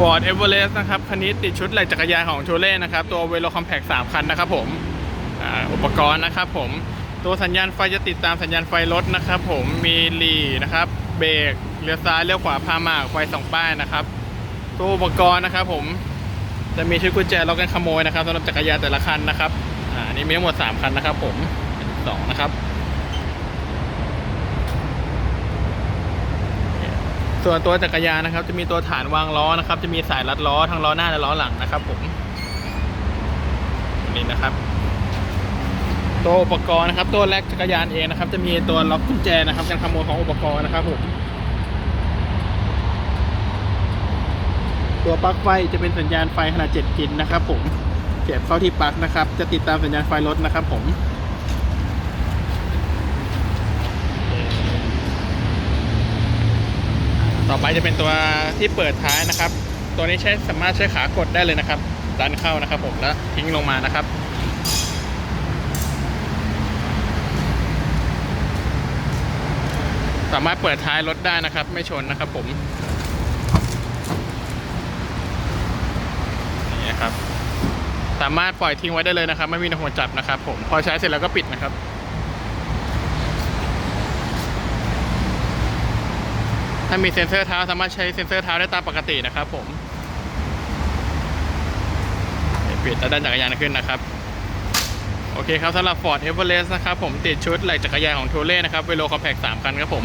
Ford Everest นะครับ คันนี้ติดชุดไหล่จักรยานของโชเล่นะครับ ตัวเวโ o คอมแพ t 3 คันนะครับผมอ่าอุปกรณ์นะครับผมตัวสัญญาณไฟจะติดตามสัญญาณไฟรถนะครับผมมีลีนะครับ เบรกเลี้ยวซ้ายเลี้ยวขวาพามากไฟสองป้ายนะครับ ตัวอุปกรณ์นะครับผมจะมีชุดกุญแจล็อกกันขโมยนะครับสำหรับจักรยานแต่ละคันนะครับอ่านี่มีทั้งหมด 3 คันนะครับผมสองนะครับ ส่วนตัวจักรยานนะครับ จะมีตัวฐานวางล้อนะครับ จะมีสายรัดล้อทั้งล้อหน้าและล้อหลังนะครับผมนี่นะครับ ตัวอุปกรณ์นะครับ ตัวแรกจักรยานเองนะครับ จะมีตัวล็อกกุญแจนะครับการขโมยของอุปกรณ์นะครับผมตัวปลั๊กไฟจะเป็นสัญญาณไฟขนาด7พินนะครับ ผมเสียบเข้าที่ปลั๊กนะครับ จะติดตามสัญญาณไฟรถนะครับ ผม ต่อไปจะเป็นตัวที่เปิดท้ายนะครับ ตัวนี้ใช้สามารถใช้ขากดได้เลยนะครับ ดันเข้านะครับผมแล้วทิ้งลงมานะครับสามารถเปิดท้ายรถได้นะครับ ไม่ชนนะครับผมนี่ครับ สามารถปล่อยทิ้งไว้ได้เลยนะครับ ไม่มีหัวจับนะครับ ผมพอใช้เสร็จแล้วก็ปิดนะครับ ถ้ามีเซ็นเซอร์เท้าสามารถใช้เซ็นเซอร์เท้าได้ตามปกตินะครับ ผมปิดแล้วดันจักรยานขึ้นนะครับ โอเคครับสำหรับ Ford Everest นะครับผมติดชุดไหล่จักรยานของโทเล่นะครับเวโ o คอมแพ t 3คันครับผม